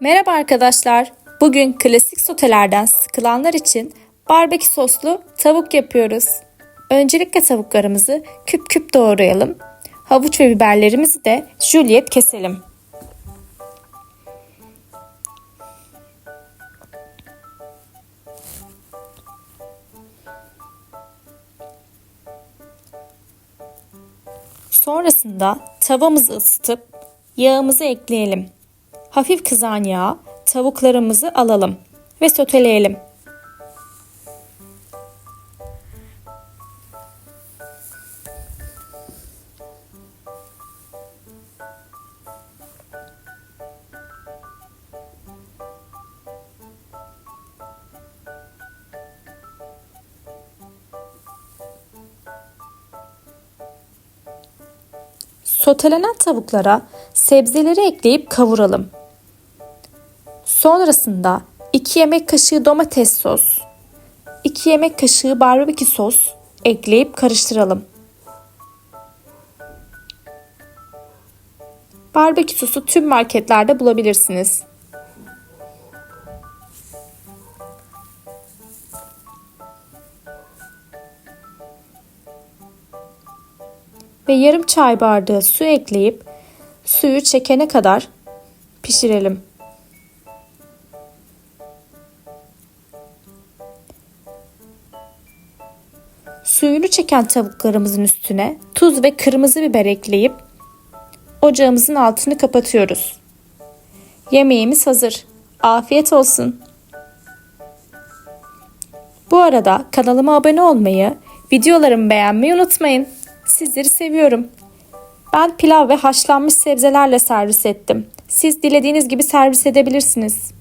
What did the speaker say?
Merhaba arkadaşlar. Bugün klasik sotelerden sıkılanlar için barbekü soslu tavuk yapıyoruz. Öncelikle tavuklarımızı küp küp doğrayalım. Havuç ve biberlerimizi de juliet keselim. Sonrasında tavamızı ısıtıp yağımızı ekleyelim. Hafif kızan yağa tavuklarımızı alalım ve soteleyelim. Sotelenen tavuklara sebzeleri ekleyip kavuralım. Sonrasında 2 yemek kaşığı domates sos, 2 yemek kaşığı barbekü sos ekleyip karıştıralım. Barbekü sosu tüm marketlerde bulabilirsiniz. Ve yarım çay bardağı su ekleyip suyu çekene kadar pişirelim. Suyunu çeken tavuklarımızın üstüne tuz ve kırmızı biber ekleyip ocağımızın altını kapatıyoruz. Yemeğimiz hazır. Afiyet olsun. Bu arada kanalıma abone olmayı, videolarımı beğenmeyi unutmayın. Sizleri seviyorum. Ben pilav ve haşlanmış sebzelerle servis ettim. Siz dilediğiniz gibi servis edebilirsiniz.